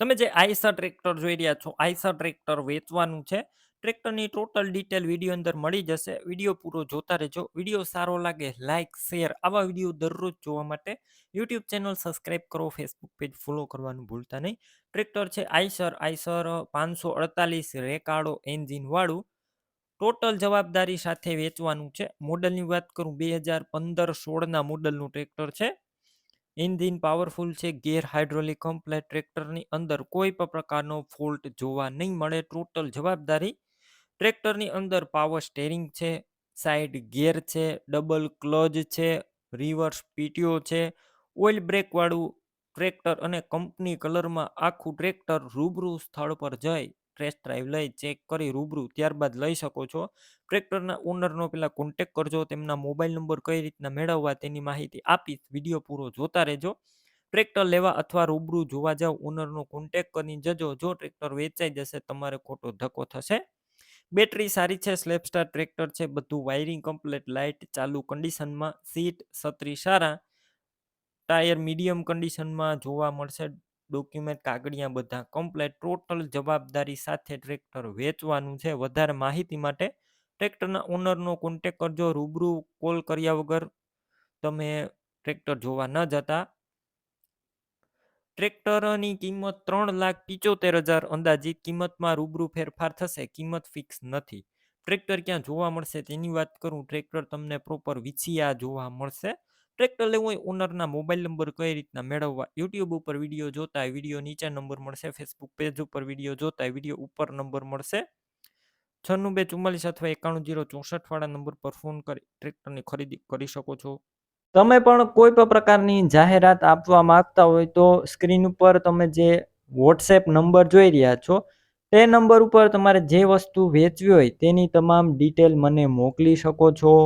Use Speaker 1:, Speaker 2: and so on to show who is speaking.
Speaker 1: તમે જે Eicher tractor જોઈ રહ્યા છો, આઈસર ટ્રેક્ટર વેચવાનું છે. ટ્રેક્ટરની ટોટલ ડિટેલ વીડિયો અંદર મળી જશે. વીડિયો પૂરો જોતા રહેજો. વીડિયો સારો લાગે લાઇક શેર આવા વીડિયો દરરોજ જોવા માટે યુટ્યુબ ચેનલ સબસ્ક્રાઇબ કરો, ફેસબુક પેજ ફોલો કરવાનું ભૂલતા નહીં. ટ્રેક્ટર છે આઈસર આઈસર પાંચસો અડતાલીસ રેકાળો એન્જિનવાળું ટોટલ જવાબદારી સાથે વેચવાનું છે. મોડલની વાત કરું, બે હજાર પંદર સોળના મોડલનું ટ્રેક્ટર છે. એન્જિન પાવરફુલ છે, ગેર હાઇડ્રોલિક કમ્પ્લેટ ટ્રેક્ટરની અંદર કોઈ પણ પ્રકારનો ફોલ્ટ જોવા નહીં મળે. ટોટલ જવાબદારી ટ્રેક્ટરની અંદર પાવર સ્ટેરિંગ છે સાઈડ ગેર છે ડબલ ક્લજ છે રિવર્સ પીટીઓ છે. ઓઇલ બ્રેકવાળું ટ્રેક્ટર અને કંપની કલરમાં આખું ટ્રેક્ટર રૂબરૂ સ્થળ પર જઈ ટેસ્ટ ડ્રાઈવ લઈ ચેક કરી રૂબરૂ ત્યારબાદ લઈ શકો છો. ટ્રેક્ટરના ઓનરનો પેલા કોન્ટેક કરજો, તેમના મોબાઈલ નંબર કઈ રીતના મેળવવા તેની માહિતી આપીશ. વીડિયો પૂરો જોતા રહેજો. ટ્રેક્ટર લેવા અથવા રૂબરૂ જોવા જાવ ઓનરનો કોન્ટેક કરી જજો. જો ટ્રેક્ટર વેચાઈ જશે, તમારે ખોટો ધક્કો થશે. બેટરી સારી છે સ્લેપસ્ટાર ટ્રેક્ટર છે, બધું વાયરિંગ કમ્પ્લેટ લાઇટ ચાલુ કન્ડિશનમાં સીટ છત્રી સારા. ટાયર મીડિયમ કન્ડિશનમાં જોવા મળશે. ડોક્યુમેન્ટ, કાગળિયા બધા કમ્પ્લેટ, ટોટલ જવાબદારી સાથે ટ્રેક્ટર વેચવાનું છે. વધારે માહિતી માટે ટ્રેક્ટરના ઓનરનો કોન્ટેક કરજો. રૂબરૂ કોલ કર્યા વગર તમે ટ્રેક્ટર જોવા ન જતા. ટ્રેક્ટરની કિંમત ત્રણ લાખ પિચોતેર હજાર અંદાજિત કિંમતમાં રૂબરૂ ફેરફાર થશે. કિંમત ફિક્સ નથી. ટ્રેક્ટર ક્યાં જોવા મળશે તેની વાત કરું. ટ્રેક્ટર તમને પ્રોપર વિછિયા જોવા મળશે. ટ્રેક્ટર લેવું હોય, ઓનરના મોબાઈલ નંબર કઈ રીતના મેળવવા? યુટ્યુબ ઉપર વીડિયો જોતા વીડિયો નીચે નંબર મળશે. ફેસબુક પેજ ઉપર વીડિયો જોતા વીડિયો ઉપર નંબર મળશે. છન્નું બે ચુમ્માલીસ અથવા એકાણું જીરો ચોસઠ વાળા નંબર પર ફોન કરી ટ્રેક્ટરની ખરીદી કરી શકો છો. તમે પણ કોઈ પણ પ્રકારની જાહેરાત આપવા માંગતા હોય તો સ્ક્રીન ઉપર તમે જે વોટ્સએપ નંબર જોઈ રહ્યા છો, તે નંબર ઉપર તમારે જે વસ્તુ વેચવી હોય તેની તમામ ડિટેલ મને મોકલી શકો છો.